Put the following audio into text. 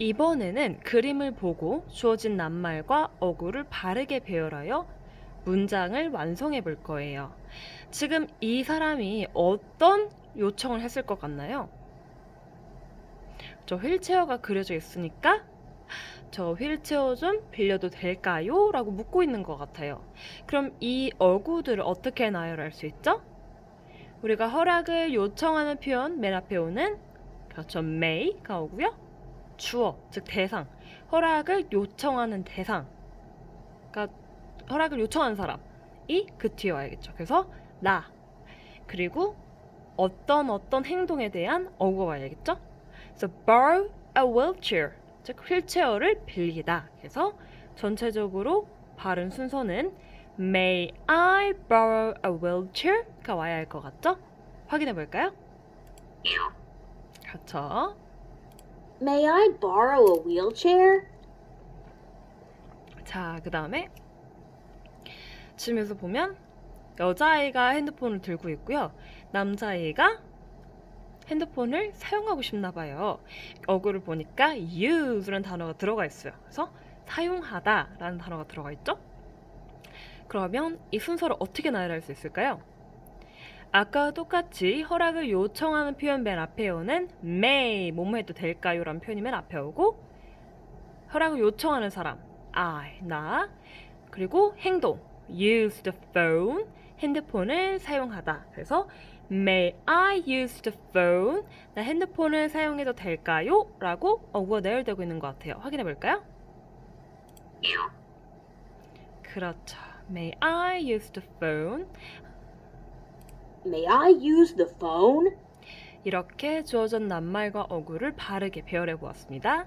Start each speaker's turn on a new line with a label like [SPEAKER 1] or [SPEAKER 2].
[SPEAKER 1] 이번에는 그림을 보고 주어진 낱말과 어구를 바르게 배열하여 문장을 완성해 볼 거예요. 지금 이 사람이 어떤 요청을 했을 것 같나요? 저 휠체어가 그려져 있으니까 저 휠체어 좀 빌려도 될까요? 라고 묻고 있는 것 같아요. 그럼 이 어구들을 어떻게 나열할 수 있죠? 우리가 허락을 요청하는 표현 맨 앞에 오는 그렇죠. may가 오고요. 주어, 즉 대상. 허락을 요청하는 대상. 그러니까 허락을 요청하는 사람이 그 뒤에 와야겠죠. 그래서 나. 그리고 어떤 어떤 행동에 대한 어구가 와야겠죠. 그래서 borrow a wheelchair. 즉 휠체어를 빌리다. 그래서 전체적으로 바른 순서는 May I borrow a wheelchair?가 와야 할 것 같죠? 확인해 볼까요? 그렇죠.
[SPEAKER 2] May I borrow a wheelchair?
[SPEAKER 1] 자, 그 다음에 지금에서 보면 여자아이가 핸드폰을 들고 있고요. 남자아이가 핸드폰을 사용하고 싶나 봐요. 어구를 보니까 use라는 단어가 들어가 있어요. 그래서 사용하다라는 단어가 들어가 있죠? 그러면 이 순서를 어떻게 나열할 수 있을까요? 아까와 똑같이 허락을 요청하는 표현 맨 앞에 오는 may, 뭐뭐 해도 될까요? 라는 표현이 맨 앞에 오고 허락을 요청하는 사람, I, 나 그리고 행동, use the phone, 핸드폰을 사용하다. 그래서 May I use the phone? 나 핸드폰을 사용해도 될까요? 라고 어구가 내열되고 있는 것 같아요. 확인해 볼까요? 그렇죠. May I use the phone?
[SPEAKER 2] May I use the phone?
[SPEAKER 1] 이렇게 주어진 낱말과 어구를 바르게 배열해 보았습니다.